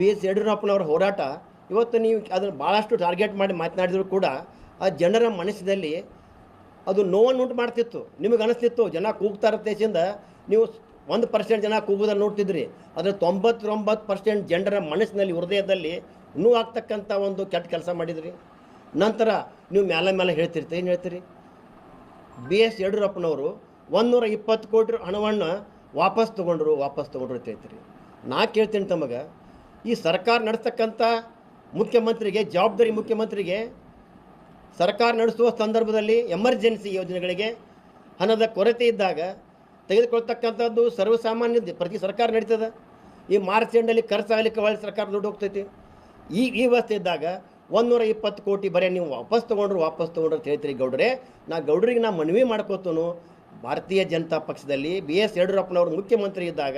B S ಯಡಿಯೂರಪ್ಪನವರ ಹೋರಾಟ, ಇವತ್ತು ನೀವು ಅದನ್ನು ಭಾಳಷ್ಟು ಟಾರ್ಗೆಟ್ ಮಾಡಿ ಮಾತನಾಡಿದರೂ ಕೂಡ, ಆ ಜನರ ಮನಸ್ಸಿನಲ್ಲಿ ಅದು ನೋವನ್ನು ಉಂಟು ಮಾಡ್ತಿತ್ತು. ನಿಮಗೆ ಅನಿಸ್ತಿತ್ತು, ಜನ ಕೂಗ್ತಾ ಇರತ್ತೇಸಿಂದ ನೀವು ಒಂದು ಪರ್ಸೆಂಟ್ ಜನ ಕೂಗೋದನ್ನು ನೋಡ್ತಿದ್ರಿ. ಆದರೆ ತೊಂಬತ್ತೊಂಬತ್ತು ಪರ್ಸೆಂಟ್ ಜನರ ಮನಸ್ಸಿನಲ್ಲಿ, ಹೃದಯದಲ್ಲಿ ನೋವು ಆಗ್ತಕ್ಕಂಥ ಒಂದು ಕೆಟ್ಟ ಕೆಲಸ ಮಾಡಿದ್ರಿ. ನಂತರ ನೀವು ಮೇಲೆ ಮೇಲೆ ಹೇಳ್ತಿರ್ತೀರಿ, ಏನು ಹೇಳ್ತೀರಿ? ಬಿ ಎಸ್ ಯಡಿಯೂರಪ್ಪನವರು ಒಂದೂರ ಇಪ್ಪತ್ತು ಕೋಟಿ ಹಣವನ್ನು ವಾಪಸ್ ತೊಗೊಂಡ್ರು ವಾಪಸ್ ತೊಗೊಂಡ್ರು ಅಂತ ಹೇಳ್ತೀರಿ. ನಾ ಕೇಳ್ತೀನಿ ತಮಗೆ ಈ ಸರ್ಕಾರ ನಡೆಸ್ತಕ್ಕಂಥ ಮುಖ್ಯಮಂತ್ರಿಗೆ, ಜವಾಬ್ದಾರಿ ಮುಖ್ಯಮಂತ್ರಿಗೆ, ಸರ್ಕಾರ ನಡೆಸುವ ಸಂದರ್ಭದಲ್ಲಿ ಎಮರ್ಜೆನ್ಸಿ ಯೋಜನೆಗಳಿಗೆ ಹಣದ ಕೊರತೆ ಇದ್ದಾಗ ತೆಗೆದುಕೊಳ್ತಕ್ಕಂಥದ್ದು ಸರ್ವಸಾಮಾನ್ಯ ಪ್ರತಿ ಸರ್ಕಾರ ನಡೀತದೆ. ಈ ಮಾರ್ಚ್ ಎಂಡಲ್ಲಿ ಖರ್ಚಾಗಲಿಕ್ಕೆ ಒಳ್ಳೆ ಸರ್ಕಾರ ದುಡ್ಡು ಹೋಗ್ತೈತಿ. ಈ ಈ ವ್ಯವಸ್ಥೆ ಇದ್ದಾಗ ಒಂದೂರ ಇಪ್ಪತ್ತು ಕೋಟಿ ಬರೀ ನೀವು ವಾಪಸ್ ತೊಗೊಂಡ್ರು ವಾಪಸ್ ತೊಗೊಂಡ್ರು ಅಂತ ಹೇಳ್ತೀರಿ ಗೌಡ್ರೆ. ನಾ ಗೌಡ್ರಿಗೆ ನಾ ಮನವಿ ಮಾಡ್ಕೋತನು. ಭಾರತೀಯ ಜನತಾ ಪಕ್ಷದಲ್ಲಿ ಬಿ ಎಸ್ ಯಡಿಯೂರಪ್ಪನವರು ಮುಖ್ಯಮಂತ್ರಿ ಇದ್ದಾಗ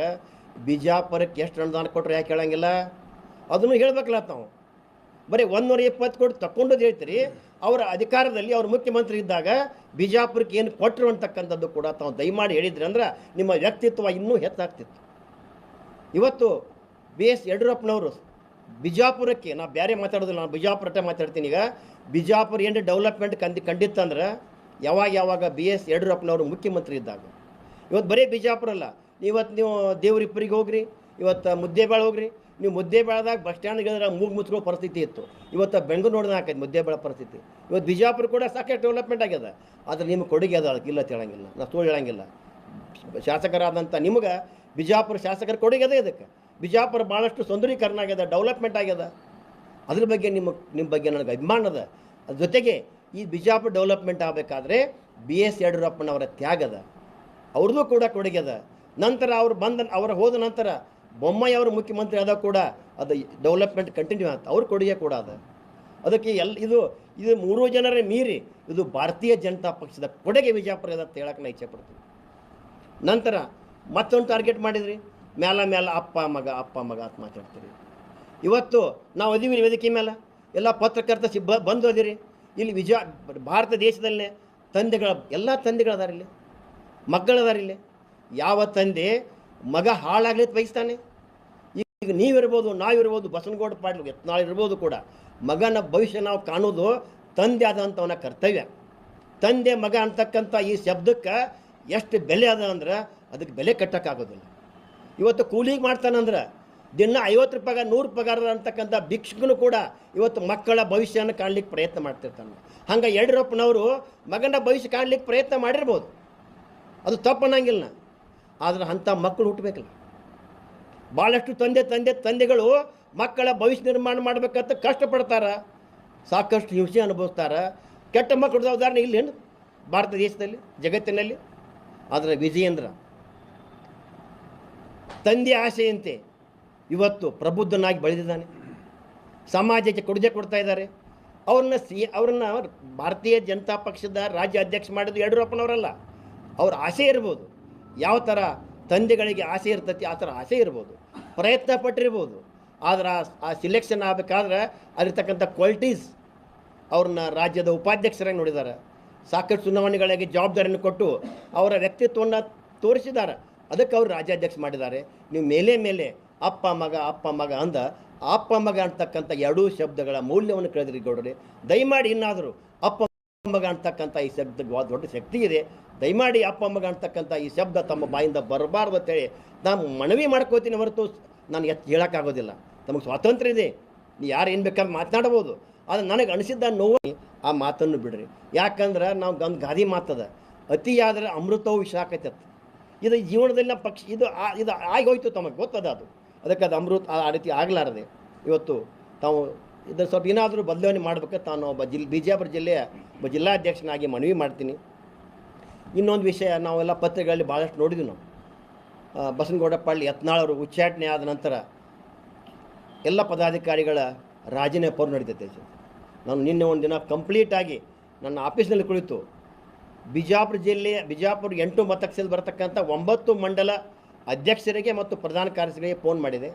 ಬಿಜಾಪುರಕ್ಕೆ ಎಷ್ಟು ಅನುದಾನ ಕೊಟ್ಟರು ಯಾಕೆ ಹೇಳಂಗಿಲ್ಲ ಅದನ್ನು ಹೇಳ್ಬೇಕಲ್ಲ ತಾವು. ಬರೀ ಒಂದೂರ ಇಪ್ಪತ್ತು ಕೋಟಿ ತಕ್ಕೊಂಡು ಹೇಳ್ತೀರಿ, ಅವರ ಅಧಿಕಾರದಲ್ಲಿ ಅವ್ರು ಮುಖ್ಯಮಂತ್ರಿ ಇದ್ದಾಗ ಬಿಜಾಪುರಕ್ಕೆ ಏನು ಕೊಟ್ಟರು ಅಂತಕ್ಕಂಥದ್ದು ಕೂಡ ತಾವು ದಯಮಾಡಿ ಹೇಳಿದ್ರಿ ಅಂದ್ರೆ ನಿಮ್ಮ ವ್ಯಕ್ತಿತ್ವ ಇನ್ನೂ ಹೆಚ್ಚಾಗ್ತಿತ್ತು. ಇವತ್ತು ಬಿ ಎಸ್ ಯಡಿಯೂರಪ್ಪನವರು ಬಿಜಾಪುರಕ್ಕೆ, ನಾ ಬೇರೆ ಮಾತಾಡೋದಿಲ್ಲ, ನಾನು ಬಿಜಾಪುರ ಮಾತಾಡ್ತೀನಿ ಈಗ. ಬಿಜಾಪುರ ಏನು ಡೆವಲಪ್ಮೆಂಟ್ ಕಂದಿ ಕಂಡಿತ್ತಂದ್ರೆ ಯಾವಾಗ ಯಾವಾಗ ಬಿ ಎಸ್ ಯಡಿಯೂರಪ್ಪನವರು ಮುಖ್ಯಮಂತ್ರಿ ಇದ್ದಾಗ. ಇವತ್ತು ಬರೀ ಬಿಜಾಪುರ ಅಲ್ಲ ಇವತ್ತು ನೀವು ದೇವ್ರಿಪ್ಪರಿಗೆ ಹೋಗ್ರಿ, ಇವತ್ತು ಮುದ್ದೇಬೇಳೆ ಹೋಗ್ರಿ ನೀವು ಮುದ್ದೇಬೇಳದಾಗ ಬಸ್ ಸ್ಟ್ಯಾಂಡ್ಗೆ ಮೂಗು ಮುಚ್ಕೋ ಪರಿಸ್ಥಿತಿ ಇತ್ತು. ಇವತ್ತು ಬೆಂಗಳೂರು ನೋಡಿದ ಹಾಕೈತೆ ಮುದ್ದೇಬೇಳ ಪರಿಸ್ಥಿತಿ. ಇವತ್ತು ಬಿಜಾಪುರ ಕೂಡ ಸಾಕಷ್ಟು ಡೆವಲಪ್ಮೆಂಟ್ ಆಗ್ಯದ ಆದರೆ ನಿಮ್ಮ ಕೊಡುಗೆ ಅದ ಅದಕ್ಕೆ ಇಲ್ಲ ಅಂತ ಹೇಳಂಗಿಲ್ಲ ನಾ ಸುಳ್ಳು ಹೇಳಂಗಿಲ್ಲ. ಶಾಸಕರಾದಂಥ ನಿಮ್ಗೆ ಬಿಜಾಪುರ ಶಾಸಕರ ಕೊಡುಗೆ ಅದೇ ಇದಕ್ಕೆ. ಬಿಜಾಪುರ ಭಾಳಷ್ಟು ಸುಂದರೀಕರಣ ಆಗ್ಯದ ಡೆವಲಪ್ಮೆಂಟ್ ಆಗ್ಯದ ಅದ್ರ ಬಗ್ಗೆ ನಿಮ್ಮ ನಿಮ್ಮ ಬಗ್ಗೆ ನನಗೆ ಅಭಿಮಾನ ಅದ. ಅದ್ರ ಜೊತೆಗೆ ಈ ಬಿಜಾಪುರ ಡೆವಲಪ್ಮೆಂಟ್ ಆಗಬೇಕಾದ್ರೆ ಬಿ ಎಸ್ ಯಡಿಯೂರಪ್ಪನವರ ತ್ಯಾಗದ, ಅವ್ರದ್ದು ಕೂಡ ಕೊಡುಗೆ ಅದ. ನಂತರ ಅವ್ರು ಬಂದ, ಅವರು ಹೋದ ನಂತರ ಬೊಮ್ಮಾಯಿ ಅವರು ಮುಖ್ಯಮಂತ್ರಿ ಆದಾಗ ಕೂಡ ಅದು ಡೆವಲಪ್ಮೆಂಟ್ ಕಂಟಿನ್ಯೂ ಆಯ್ತು. ಅವ್ರ ಕೊಡುಗೆ ಕೂಡ ಅದು. ಅದಕ್ಕೆ ಎಲ್, ಇದು ಇದು ಮೂರು ಜನರೇ ಮೀರಿ ಇದು ಭಾರತೀಯ ಜನತಾ ಪಕ್ಷದ ಕೊಡುಗೆ ವಿಜಯಪುರ ಅಂತ ಹೇಳಕ್ಕೆ ನಾ ಇಚ್ಛೆ ಪಡ್ತೀನಿ. ನಂತರ ಮತ್ತೊಂದು ಟಾರ್ಗೆಟ್ ಮಾಡಿದ್ರಿ? ಮ್ಯಾಲ ಮ್ಯಾಲ ಅಪ್ಪ, ಮಗ ಅಪ್ಪ, ಮಗ ಅಂತ ಮಾತಾಡ್ತೀರಿ. ಇವತ್ತು ನಾವು ಅದೀವಿ ವೇದಿಕೆ ಮೇಲೆ ಎಲ್ಲ ಪತ್ರಕರ್ತ ಸಿಬ್ಬ ಬಂದು ಅದಿರಿ? ಇಲ್ಲಿ ವಿಜಯ, ಭಾರತ ದೇಶದಲ್ಲೇ ತಂದೆಗಳ, ಎಲ್ಲ ತಂದೆಗಳದಾರಿಲ್ಲಿ? ಮಕ್ಕಳದಾರಿಲ್ಲಿ? ಯಾವ ತಂದೆ ಮಗ ಹಾಳಾಗ್ಲಿ ಅಂತ ಬಯಸ್ತಾನೆ. ಈಗ ನೀವಿರ್ಬೋದು, ನಾವಿರ್ಬೋದು ಬಸನಗೌಡ ಪಾಟೀಲ್ ಯತ್ನಾಳ್ ಇರ್ಬೋದು ಕೂಡ, ಮಗನ ಭವಿಷ್ಯ ನಾವು ಕಾಣೋದು ತಂದೆ ಆದಂಥವನ ಕರ್ತವ್ಯ. ತಂದೆ ಮಗ ಅಂತಕ್ಕಂಥ ಈ ಶಬ್ದಕ್ಕೆ ಎಷ್ಟು ಬೆಲೆ ಅದ ಅಂದ್ರೆ ಅದಕ್ಕೆ ಬೆಲೆ ಕಟ್ಟೋಕ್ಕಾಗೋದಿಲ್ಲ. ಇವತ್ತು ಕೂಲಿಗೆ ಮಾಡ್ತಾನಂದ್ರೆ ದಿನ ಐವತ್ತು ರೂಪಾಯಿ ನೂರು ಪಗಾರ ಅಂತಕ್ಕಂಥ ಭಿಕ್ಷಕನು ಕೂಡ ಇವತ್ತು ಮಕ್ಕಳ ಭವಿಷ್ಯನ ಕಾಣ್ಲಿಕ್ಕೆ ಪ್ರಯತ್ನ ಮಾಡ್ತಿರ್ತಾನೆ. ಹಂಗೆ ಯಡಿಯೂರಪ್ಪನವರು ಮಗನ ಭವಿಷ್ಯ ಕಾಣ್ಲಿಕ್ಕೆ ಪ್ರಯತ್ನ ಮಾಡಿರ್ಬೋದು. ಅದು ತಪ್ಪನ್ನಂಗಿಲ್ಲ ಆದ್ರೆ ಅಂಥ ಮಕ್ಕಳು ಹುಟ್ಟಬೇಕಲ್ಲ. ಭಾಳಷ್ಟು ತಂದೆ ತಂದೆ, ತಂದೆಗಳು ಮಕ್ಕಳ ಭವಿಷ್ಯ ನಿರ್ಮಾಣ ಮಾಡ್ಬೇಕಂತ ಕಷ್ಟಪಡ್ತಾರೆ. ಸಾಕಷ್ಟು ಹಿಂಸೆ ಅನುಭವಿಸ್ತಾರೆ. ಕೆಟ್ಟ ಮಕ್ಕಳದ ಉದಾಹರಣೆ ಇಲ್ಲೇನು ಭಾರತ ದೇಶದಲ್ಲಿ, ಜಗತ್ತಿನಲ್ಲಿ. ಆದರೆ ವಿಜಯೇಂದ್ರ, ತಂದೆ ಆಸೆಯಂತೆ ಇವತ್ತು ಪ್ರಬುದ್ಧನಾಗಿ ಬೆಳೆದಿದ್ದಾನೆ. ಸಮಾಜಕ್ಕೆ ಕೊಡುಗೆ ಕೊಡ್ತಾ ಇದ್ದಾರೆ. ಅವ್ರನ್ನ ಸಿ, ಅವ್ರನ್ನ ಭಾರತೀಯ ಜನತಾ ಪಕ್ಷದ ರಾಜ್ಯ ಅಧ್ಯಕ್ಷ ಮಾಡಿದ್ದು ಯಡಿಯೂರಪ್ಪನವರಲ್ಲ. ಅವ್ರ ಆಸೆ ಇರ್ಬೋದು. ಯಾವ ಥರ ತಂದೆಗಳಿಗೆ ಆಸೆ ಇರ್ತೈತಿ, ಆ ಥರ ಆಸೆ ಇರ್ಬೋದು. ಪ್ರಯತ್ನ ಪಟ್ಟಿರ್ಬೋದು. ಆದ್ರೆ ಆ- ಸಿಲೆಕ್ಷನ್ ಆಗಬೇಕಾದ್ರೆ ಅಲ್ಲಿರ್ತಕ್ಕಂಥ ಕ್ವಾಲಿಟೀಸ್ ಅವ್ರನ್ನ ರಾಜ್ಯದ ಉಪಾಧ್ಯಕ್ಷರಾಗಿ ನೋಡಿದ್ದಾರೆ. ಸಾಕಷ್ಟು ಚುನಾವಣೆಗಳಿಗೆ ಜವಾಬ್ದಾರಿಯನ್ನು ಕೊಟ್ಟು ಅವರ ವ್ಯಕ್ತಿತ್ವವನ್ನು ತೋರಿಸಿದ್ದಾರೆ. ಅದಕ್ಕೆ ಅವರು ರಾಜ್ಯಾಧ್ಯಕ್ಷ ಮಾಡಿದ್ದಾರೆ. ನೀವು ಮೇಲೆ ಮೇಲೆ ಅಪ್ಪ, ಮಗ ಅಪ್ಪ, ಮಗ ಅಂದ, ಅಪ್ಪ, ಮಗ ಅಂತಕ್ಕಂಥ ಎರಡೂ ಶಬ್ದಗಳ ಮೌಲ್ಯವನ್ನು ಕೇಳಿದ್ರಿ ಗೌಡ್ರಿ. ದಯಮಾಡಿ ಇನ್ನಾದರೂ ಅಪ್ಪ ಮಗ ಅಂತಕ್ಕಂಥ ಈ ಶಬ್ದ ದೊಡ್ಡ ಶಕ್ತಿ ಇದೆ. ದಯಮಾಡಿ ಅಪ್ಪ ಅಮ್ಮಗ ಅಂತಕ್ಕಂಥ ಈ ಶಬ್ದ ತಮ್ಮ ಬಾಯಿಂದ ಬರಬಾರ್ದು ಅಂತೇಳಿ ನಾನು ಮನವಿ ಮಾಡ್ಕೋತೀನಿ ಹೊರತು ನಾನು ಎತ್ತು ಹೇಳೋಕ್ಕಾಗೋದಿಲ್ಲ. ನಮಗೆ ಸ್ವಾತಂತ್ರ್ಯ ಇದೆ. ನೀವು ಯಾರು ಏನು ಬೇಕಾದ್ರೆ ಮಾತನಾಡ್ಬೋದು. ಆದರೆ ನನಗೆ ಅನಿಸಿದ್ದ ನೋವು ಆ ಮಾತನ್ನು ಬಿಡ್ರಿ. ಯಾಕಂದ್ರೆ ನಾವು ಒಂದು ಗಾದಿ ಮಾತದ. ಅತಿಯಾದರೆ ಅಮೃತವು ವಿಷ ಆಕೈತೆ ಇದು ಜೀವನದಲ್ಲಿ ನಮ್ಮ ಪಕ್ಷ ಇದು ಇದು ಆಗಿ ಹೋಯ್ತು ತಮಗೆ ಗೊತ್ತದ ಅದು. ಅದಕ್ಕೆ ಅದು ಅಮೃತ ಆ ರೀತಿ ಆಗಲಾರದೆ. ಇವತ್ತು ತಾವು ಇದನ್ನು ಸ್ವಲ್ಪ ಏನಾದರೂ ಬದಲಾವಣೆ ಮಾಡಬೇಕು ತಾನು ಒಬ್ಬ ಜಿಲ್ ಬಿಜಾಪುರ ಜಿಲ್ಲೆಯ ಜಿಲ್ಲಾಧ್ಯಕ್ಷನಾಗಿ ಮನವಿ ಮಾಡ್ತೀನಿ. ಇನ್ನೊಂದು ವಿಷಯ, ನಾವೆಲ್ಲ ಪತ್ರಿಕೆಗಳಲ್ಲಿ ಭಾಳಷ್ಟು ನೋಡಿದ್ವಿ ನಾವು. ಬಸನಗೌಡ ಪಾಳ್ಯ ಯತ್ನಾಳವರು ಉಚ್ಚಾಟನೆ ಆದ ನಂತರ ಎಲ್ಲ ಪದಾಧಿಕಾರಿಗಳ ರಾಜೀನಾಮೆ ಪೌರ್ ನಡೀತೈತೆ. ನಾನು ನಿನ್ನೆ ಒಂದು ದಿನ ಕಂಪ್ಲೀಟಾಗಿ ನನ್ನ ಆಫೀಸ್ನಲ್ಲಿ ಕುಳಿತು ಬಿಜಾಪುರ ಜಿಲ್ಲೆಯ ಬಿಜಾಪುರ ಎಂಟು ಮತಕ್ಷದಲ್ಲಿ ಬರತಕ್ಕಂಥ ಒಂಬತ್ತು ಮಂಡಲ ಅಧ್ಯಕ್ಷರಿಗೆ ಮತ್ತು ಪ್ರಧಾನ ಕಾರ್ಯದರ್ಶಿಗಳಿಗೆ ಫೋನ್ ಮಾಡಿದೆ.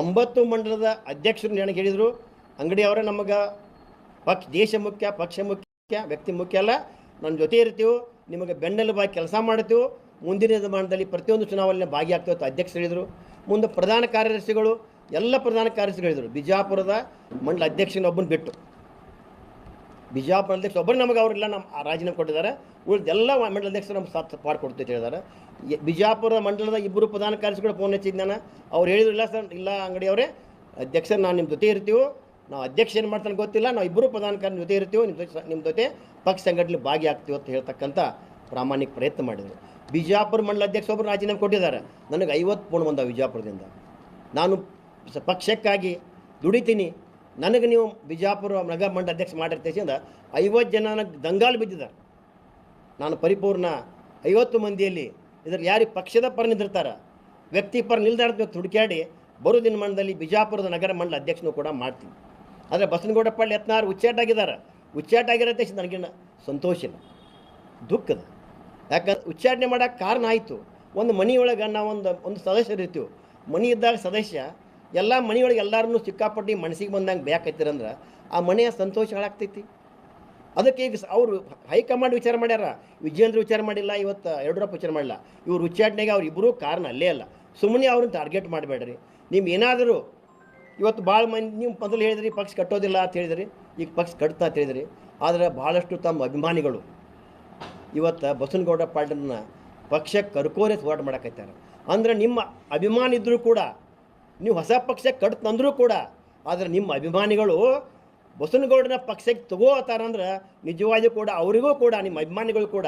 ಒಂಬತ್ತು ಮಂಡಲದ ಅಧ್ಯಕ್ಷರು ನನಗೆ ಹೇಳಿದರು, ಅಂಗಡಿಯವರೇ ನಮಗೆ ಪಕ್ಷ, ದೇಶ ಮುಖ್ಯ, ಪಕ್ಷ ಮುಖ್ಯ, ವ್ಯಕ್ತಿ ಮುಖ್ಯ ಅಲ್ಲ. ನನ್ನ ಜೊತೆ ಇರ್ತೀವಿ, ನಿಮಗೆ ಬೆನ್ನೆಲುಬಾಗಿ ಕೆಲಸ ಮಾಡ್ತೀವಿ. ಮುಂದಿನ ದಿನಮಾನದಲ್ಲಿ ಪ್ರತಿಯೊಂದು ಚುನಾವಣೆ ಭಾಗಿಯಾಗ್ತೇವೆ ಅಧ್ಯಕ್ಷರು ಹೇಳಿದರು. ಮುಂದೆ ಪ್ರಧಾನ ಕಾರ್ಯದರ್ಶಿಗಳು, ಎಲ್ಲ ಪ್ರಧಾನ ಕಾರ್ಯದರ್ಶಿಗಳು ಹೇಳಿದರು. ಬಿಜಾಪುರದ ಮಂಡಲ ಅಧ್ಯಕ್ಷನೊಬ್ಬನ ಬಿಟ್ಟು. ಬಿಜಾಪುರ ಅಧ್ಯಕ್ಷ ಒಬ್ಬರು ನಮಗೆ ಅವರೆಲ್ಲ ನಮ್ಮ ರಾಜೀನಾಮೆ ಕೊಟ್ಟಿದ್ದಾರೆ. ಉಳಿದೆಲ್ಲ ಮಂಡಲ ಅಧ್ಯಕ್ಷರು ನಮ್ಮ ಸಾಥ್ ಅಂತ ಹೇಳಿದ್ದಾರೆ. ಬಿಜಾಪುರ ಮಂಡಲದ ಇಬ್ಬರು ಪ್ರಧಾನ ಕಾರ್ಯದರ್ಶಿಗಳು ಫೋನ್ ಹಚ್ಚಿದ್ದು ನಾನು ಅವ್ರು ಹೇಳಿದ್ರು, ಇಲ್ಲ ಸರ್, ಇಲ್ಲ ಅಂಗಡಿಯವರೇ ಅಧ್ಯಕ್ಷರು ನಾನು ನಿಮ್ಮ ಜೊತೆ ಇರ್ತೀವೋ. ನಾವು ಅಧ್ಯಕ್ಷ ಏನು ಮಾಡ್ತಾನೆ ಗೊತ್ತಿಲ್ಲ, ನಾವು ಇಬ್ಬರು ಪ್ರಧಾನ ಕಾರ್ಯ ಜೊತೆ ಇರ್ತೀವಿ ನಿಮ್ಮ ಜೊತೆ ನಿಮ್ಮ ಜೊತೆ ಪಕ್ಷ ಸಂಘಟನೆ ಭಾಗಿಯಾಗ್ತೀವಿ ಅಂತ ಹೇಳ್ತಕ್ಕಂಥ ಪ್ರಾಮಾಣಿಕ ಪ್ರಯತ್ನ ಮಾಡಿದರು. ಬಿಜಾಪುರ ಮಂಡಲ ಅಧ್ಯಕ್ಷ ಒಬ್ಬರು ರಾಜೀನಾಮೆ ಕೊಟ್ಟಿದ್ದಾರೆ. ನನಗೆ ಐವತ್ತು ಪೂರ್ಣ ಬಂದ ವಿಜಾಪುರದಿಂದ ನಾನು ಪಕ್ಷಕ್ಕಾಗಿ ದುಡಿತೀನಿ. ನನಗೆ ನೀವು ಬಿಜಾಪುರ ನಗರ ಮಂಡಲ ಅಧ್ಯಕ್ಷ ಮಾಡಿರ್ತೇಸಿಂದ ಐವತ್ತು ಜನ ನನಗೆ ದಂಗಾಲು ಬಿದ್ದಿದ್ದಾರೆ. ನಾನು ಪರಿಪೂರ್ಣ ಐವತ್ತು ಮಂದಿಯಲ್ಲಿ ಇದ್ರ ಯಾರಿಗೆ ಪಕ್ಷದ ಪರ ನಿಂತಿರ್ತಾರೆ ವ್ಯಕ್ತಿ ಪರ ನಿಲ್ದಾಡ್ಬೇಕು ಹುಡುಕ್ಯಾಡಿ ಬರೋ ದಿನಮಾನದಲ್ಲಿ ಬಿಜಾಪುರದ ನಗರ ಮಂಡಲ ಅಧ್ಯಕ್ಷನೂ ಕೂಡ ಮಾಡ್ತೀನಿ. ಆದರೆ ಉಚ್ಚಾಟ ಯತ್ನಾರ್ ಉಚ್ಚಾಟ ಉಚ್ಚಾಟಾಗಿರತ್ತೆ ನನಗೇನು ಸಂತೋಷ ಇಲ್ಲ ದುಃಖದ ಯಾಕಂದ್ರೆ ಉಚ್ಚಾಟನೆ ಮಾಡೋಕ್ಕೆ ಕಾರಣ ಆಯಿತು. ಒಂದು ಮನೆಯೊಳಗೆ ನಾವು ಒಂದು ಸದಸ್ಯರು ಇರ್ತೀವಿ. ಮನೆ ಇದ್ದಾಗ ಸದಸ್ಯ, ಎಲ್ಲ ಮನೆಯೊಳಗೆ ಎಲ್ಲರನ್ನೂ ಸಿಕ್ಕಾಪಟ್ಟಿ ಮನಸ್ಸಿಗೆ ಬಂದಂಗೆ ಬೇಕೈತಿರಂದ್ರೆ ಆ ಮನೆಯ ಸಂತೋಷ ಹಾಳಾಗ್ತೈತಿ. ಅದಕ್ಕೆ ಈಗ ಅವರು ಹೈಕಮಾಂಡ್ ವಿಚಾರ ಮಾಡ್ಯಾರ. ವಿಜಯೇಂದ್ರ ವಿಚಾರ ಮಾಡಿಲ್ಲ, ಇವತ್ತು ಯಡಿಯೂರಪ್ಪ ವಿಚಾರ ಮಾಡಿಲ್ಲ ಇವ್ರು ಉಚ್ಚಾಟನೆಗೆ ಅವ್ರು ಇಬ್ಬರೂ ಕಾರಣ ಅಲ್ಲೇ ಅಲ್ಲ. ಸುಮ್ಮನೆ ಅವ್ರನ್ನ ಟಾರ್ಗೆಟ್ ಮಾಡಬೇಡ್ರಿ. ನಿಮ್ಗೆ ಏನಾದರೂ ಇವತ್ತು ಭಾಳ ಮಂದಿ, ನೀವು ಮೊದಲು ಹೇಳಿದ್ರಿ ಪಕ್ಷ ಕಟ್ಟೋದಿಲ್ಲ ಅಂತ ಹೇಳಿದ್ರಿ, ಈಗ ಪಕ್ಷ ಕಟ್ತಾ ಅಂತ ಹೇಳಿದ್ರಿ. ಆದರೆ ಭಾಳಷ್ಟು ತಮ್ಮ ಅಭಿಮಾನಿಗಳು ಇವತ್ತು ಬಸನಗೌಡ ಪಾಟೀಲ್ನ ಪಕ್ಷಕ್ಕೆ ಕರ್ಕೋರೆ ಹೋರಾಟ ಮಾಡಕತ್ತಾರೆ ಅಂದ್ರೆ ನಿಮ್ಮ ಅಭಿಮಾನಿ ಇದ್ದರೂ ಕೂಡ, ನೀವು ಹೊಸ ಪಕ್ಷ ಕಟ್ತಂದರೂ ಕೂಡ, ಆದರೆ ನಿಮ್ಮ ಅಭಿಮಾನಿಗಳು ಬಸನಗೌಡನ ಪಕ್ಷಕ್ಕೆ ತಗೋತಾರಂದ್ರೆ ನಿಜವಾಗಿಯೂ ಕೂಡ ಅವರಿಗೂ ಕೂಡ, ನಿಮ್ಮ ಅಭಿಮಾನಿಗಳು ಕೂಡ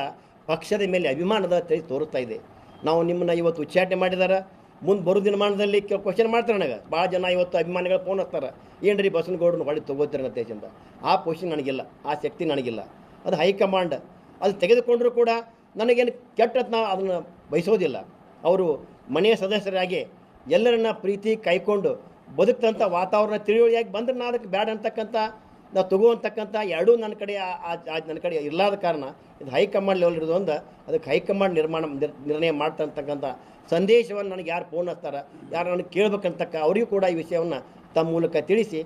ಪಕ್ಷದ ಮೇಲೆ ಅಭಿಮಾನದ ತೋರುತ್ತಾ ಇದೆ. ನಾವು ನಿಮ್ಮನ್ನ ಇವತ್ತು ಉಚ್ಚಾಟನೆ ಮಾಡಿದಾರೆ. ಮುಂದೆ ಬರೋ ದಿನಮಾನದಲ್ಲಿ ಕೆಲವು ಕ್ವಶನ್ ಮಾಡ್ತಾರೆ ನನಗೆ. ಭಾಳ ಜನ ಇವತ್ತು ಅಭಿಮಾನಿಗಳು ಫೋನ್ ಹಚ್ತಾರೆ. ಏನು ರೀ ಬಸವನಗೌಡನ ಹೊಳಿ ಅಂತ ಅಂತೇಶಿಂದ ಆ ಪೊಸಿಷನ್ ನನಗಿಲ್ಲ. ಆ ಶಕ್ತಿ ನನಗಿಲ್ಲ. ಅದು ಹೈಕಮಾಂಡ್. ಅದು ತೆಗೆದುಕೊಂಡರೂ ಕೂಡ ನನಗೇನು ಕೆಟ್ಟದ್ದು ನಾವು ಅದನ್ನು ಬಯಸೋದಿಲ್ಲ. ಅವರು ಮನೆಯ ಸದಸ್ಯರಾಗಿ ಎಲ್ಲರನ್ನ ಪ್ರೀತಿ ಕಾಯ್ಕೊಂಡು ಬದುಕ್ತಂಥ ವಾತಾವರಣ ತಿಳಿವಳಿಯಾಗಿ ಬಂದ್ರೆ ನಾ ಅದಕ್ಕೆ ಬ್ಯಾಡ ಅಂತಕ್ಕಂಥ ನಾವು ತಗೋತಕ್ಕಂಥ ಎರಡೂ ನನ್ನ ಕಡೆ ನನ್ನ ಕಡೆ ಇರಲಾದ ಕಾರಣ ಇದು ಹೈಕಮಾಂಡ್ ಲೆವೆಲ್ ಇರೋದೊಂದು ಅದಕ್ಕೆ ಹೈಕಮಾಂಡ್ ನಿರ್ಮಾಣ ನಿರ್- ನಿರ್ಣಯ ಮಾಡ್ತಕ್ಕಂಥ ಸಂದೇಶವನ್ನು ನನಗೆ ಯಾರು ಫೋನ್ ಹಚ್ತಾರೆ ಯಾರು ನನಗೆ ಕೇಳ್ಬೇಕಂತಕ್ಕ ಅವರಿಗೂ ಕೂಡ ಈ ವಿಷಯವನ್ನು ತಮ್ಮ ಮೂಲಕ ತಿಳಿಸಿ.